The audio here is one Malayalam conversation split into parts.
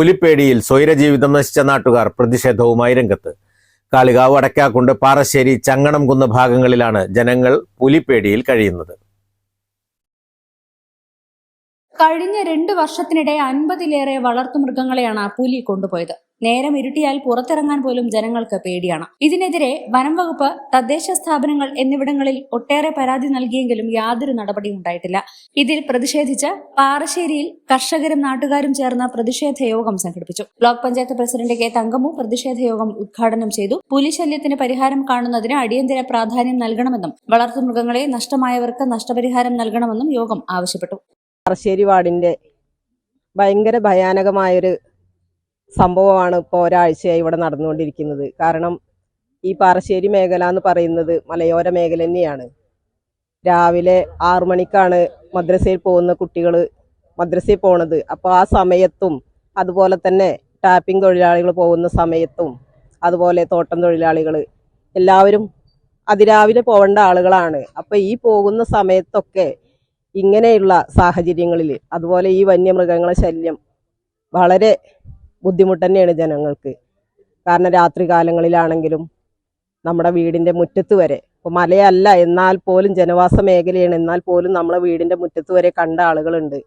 പുലിപ്പേടിയിൽ സ്വൈരജീവിതം നശിച്ച നാട്ടുകാർ പ്രതിഷേധവുമായി രംഗത്ത്. കാളികാവ് അടക്കാക്കുണ്ട് പാറശ്ശേരി ചങ്ങണം കുന്ന് ഭാഗങ്ങളിലാണ് ജനങ്ങൾ പുലിപ്പേടിയിൽ കഴിയുന്നത്. കഴിഞ്ഞ രണ്ട് വർഷത്തിനിടെ അൻപതിലേറെ വളർത്തുമൃഗങ്ങളെയാണ് പുലി കൊണ്ടുപോയത്. നേരം ഇരുട്ടിയാൽ പുറത്തിറങ്ങാൻ പോലും ജനങ്ങൾക്ക് പേടിയാണ്. ഇതിനെതിരെ വനം വകുപ്പ് തദ്ദേശ സ്ഥാപനങ്ങൾ എന്നിവിടങ്ങളിൽ ഒട്ടേറെ പരാതി നൽകിയെങ്കിലും യാതൊരു നടപടിയും ഉണ്ടായിട്ടില്ല. ഇതിൽ പ്രതിഷേധിച്ച് പാറശ്ശേരിയിൽ കർഷകരും നാട്ടുകാരും ചേർന്ന പ്രതിഷേധ യോഗം സംഘടിപ്പിച്ചു. Block panchayat president K Thankamu പ്രതിഷേധ യോഗം ഉദ്ഘാടനം ചെയ്തു. പുലിശല്യത്തിന് പരിഹാരം കാണുന്നതിന് അടിയന്തര പ്രാധാന്യം നൽകണമെന്നും വളർത്തുമൃഗങ്ങളെ നഷ്ടമായവർക്ക് നഷ്ടപരിഹാരം നൽകണമെന്നും യോഗം ആവശ്യപ്പെട്ടു. പറശ്ശേരി വാർഡിന്റെ ഭയങ്കര ഭയാനകമായൊരു സംഭവമാണ് ഇപ്പോൾ ഒരാഴ്ചയായി ഇവിടെ നടന്നുകൊണ്ടിരിക്കുന്നത്. കാരണം ഈ പാറശ്ശേരി മേഖല എന്ന് പറയുന്നത് മലയോര മേഖല തന്നെയാണ്. രാവിലെ ആറു മണിക്കാണ് മദ്രസയിൽ പോകുന്ന കുട്ടികൾ മദ്രസയിൽ പോണത്. അപ്പോൾ ആ സമയത്തും അതുപോലെ തന്നെ ടാപ്പിംഗ് തൊഴിലാളികൾ പോകുന്ന സമയത്തും അതുപോലെ തോട്ടം തൊഴിലാളികൾ എല്ലാവരും അതിരാവിലെ പോകേണ്ട ആളുകളാണ്. അപ്പോൾ ഈ പോകുന്ന സമയത്തൊക്കെ ഇങ്ങനെയുള്ള സാഹചര്യങ്ങളിൽ അതുപോലെ ഈ വന്യമൃഗങ്ങളെ ശല്യം വളരെ ബുദ്ധിമുട്ട് തന്നെയാണ് ജനങ്ങൾക്ക്. കാരണം രാത്രി കാലങ്ങളിലാണെങ്കിലും നമ്മുടെ വീടിന്റെ മുറ്റത്ത് വരെ ഇപ്പോൾ മലയല്ല എന്നാൽ പോലും ജനവാസ മേഖലയാണ് എന്നാൽ പോലും നമ്മളെ വീടിന്റെ മുറ്റത്ത് വരെ കണ്ട ആളുകളുണ്ട്.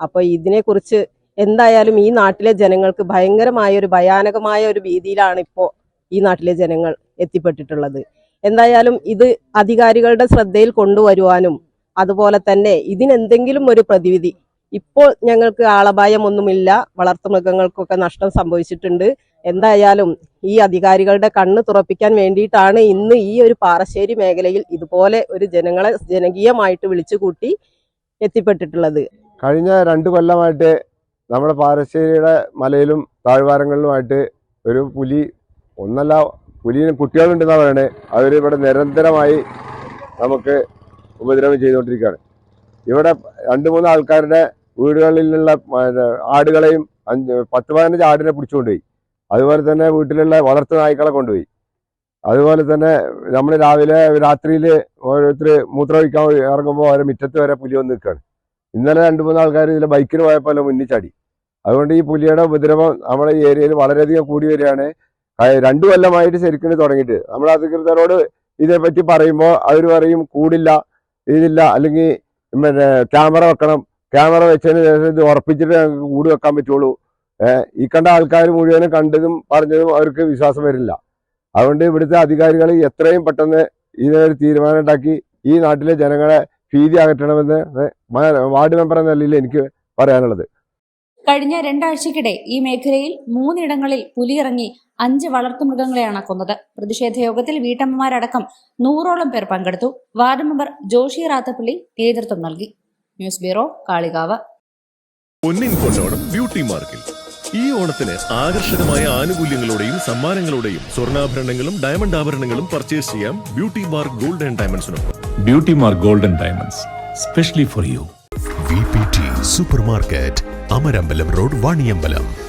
അപ്പോൾ ഇതിനെക്കുറിച്ച് എന്തായാലും ഈ നാട്ടിലെ ജനങ്ങൾക്ക് ഭയങ്കരമായ ഒരു ഭയാനകമായ ഒരു ഭീതിയിലാണ് ഇപ്പോൾ ഈ നാട്ടിലെ ജനങ്ങൾ എത്തിപ്പെട്ടിട്ടുള്ളത്. എന്തായാലും ഇത് അധികാരികളുടെ ശ്രദ്ധയിൽ കൊണ്ടുവരുവാനും അതുപോലെ തന്നെ ഇതിനെന്തെങ്കിലും ഒരു പ്രതിവിധി. ഇപ്പോൾ ഞങ്ങൾക്ക് ആളപായമൊന്നുമില്ല. വളർത്തുമൃഗങ്ങൾക്കൊക്കെ നഷ്ടം സംഭവിച്ചിട്ടുണ്ട്. എന്തായാലും ഈ അധികാരികളുടെ കണ്ണ് തുറപ്പിക്കാൻ വേണ്ടിയിട്ടാണ് ഇന്ന് ഈ ഒരു പാറശ്ശേരി മേഖലയിൽ ഇതുപോലെ ഒരു ജനങ്ങളെ ജനകീയമായിട്ട് വിളിച്ചുകൂട്ടി എത്തിപ്പെട്ടിട്ടുള്ളത്. കഴിഞ്ഞ രണ്ട് കൊല്ലമായിട്ട് നമ്മുടെ പാറശ്ശേരിയുടെ മലയിലും താഴ്വാരങ്ങളിലുമായിട്ട് ഒരു പുലി ഒന്നല്ല പുലിന് കുട്ടികളുണ്ടെന്നാണ് പറയണേ. അവർ ഇവിടെ നിരന്തരമായി നമുക്ക് ഉപദ്രവം ചെയ്തുകൊണ്ടിരിക്കുകയാണ്. ഇവിടെ രണ്ട് മൂന്ന് ആൾക്കാരുടെ വീടുകളിലുള്ള നിന്നുള്ള ആടുകളെയും അഞ്ച് പത്ത് പതിനഞ്ച് ആടിനെ പിടിച്ചുകൊണ്ടുപോയി. അതുപോലെ തന്നെ വീട്ടിലുള്ള വളർത്തു നായ്ക്കളെ കൊണ്ടുപോയി. അതുപോലെ തന്നെ നമ്മൾ രാവിലെ രാത്രിയിൽ ഓരോരുത്തർ മൂത്രമൊഴിക്കാൻ ഇറങ്ങുമ്പോൾ അവരെ മുറ്റത്ത് വരെ പുലി വന്ന് നിൽക്കുകയാണ്. ഇന്നലെ രണ്ട് മൂന്ന് ആൾക്കാർ ഇതിലെ ബൈക്കിന് പോയപ്പോൾ മുന്നിൽ ചാടി. അതുകൊണ്ട് ഈ പുലിയുടെ ഉപദ്രവം നമ്മുടെ ഈ ഏരിയയിൽ വളരെയധികം കൂടി വരികയാണ്. രണ്ടു കൊല്ലമായിട്ട് ശരിക്കും തുടങ്ങിയിട്ട്. നമ്മൾ അധികൃതരോട് ഇതേപ്പറ്റി പറയുമ്പോൾ അവർ പറയും കൂടില്ല. ഇതില്ല. അല്ലെങ്കിൽ പിന്നെ ക്യാമറ വെക്കണം. ക്യാമറ വെച്ചതിന് ശേഷം ഇത് ഉറപ്പിച്ചിട്ട് ഞങ്ങൾക്ക് കൂട് വെക്കാൻ പറ്റുള്ളൂ. ഈ കണ്ട ആൾക്കാർ മുഴുവനും കണ്ടതും പറഞ്ഞതും അവർക്ക് വിശ്വാസം വരില്ല. അതുകൊണ്ട് ഇവിടുത്തെ അധികാരികൾ എത്രയും പെട്ടെന്ന് ഇതിനൊരു തീരുമാനം ഉണ്ടാക്കി ഈ നാട്ടിലെ ജനങ്ങളെ ഭീതി അകറ്റണമെന്ന് വാർഡ് മെമ്പർ എന്ന നിലയിൽ എനിക്ക് പറയാനുള്ളത്. കഴിഞ്ഞ രണ്ടാഴ്ചക്കിടെ ഈ മേഖലയിൽ മൂന്നിടങ്ങളിൽ പുലിയിറങ്ങി അഞ്ച് വളർത്തുമൃഗങ്ങളെയാണ് കൊന്നത് പ്രതിഷേധ യോഗത്തിൽ വീട്ടമ്മമാരടക്കം നൂറോളം പേർ പങ്കെടുത്തു. വാർഡ് മെമ്പർ ജോഷി റാത്തപ്പള്ളി നേതൃത്വം നൽകി. News bureau Kalikavu. പൊന്നിൻ കൊണ്ടോണം ബ്യൂട്ടി മാർക്കിൽ. ഈ ഓണത്തിന് ആകർഷകമായ ആനുകൂല്യങ്ങളോടെയും സമ്മാനങ്ങളോടെയും സ്വർണാഭരണങ്ങളും ഡയമണ്ട് ആഭരണങ്ങളും പർച്ചേസ് ചെയ്യാം beauty mark gold and ഡയമണ്ട്സിനൊപ്പം. Beauty mark golden diamonds specially for you V P T super market Amarambalam road Vaniyambalam.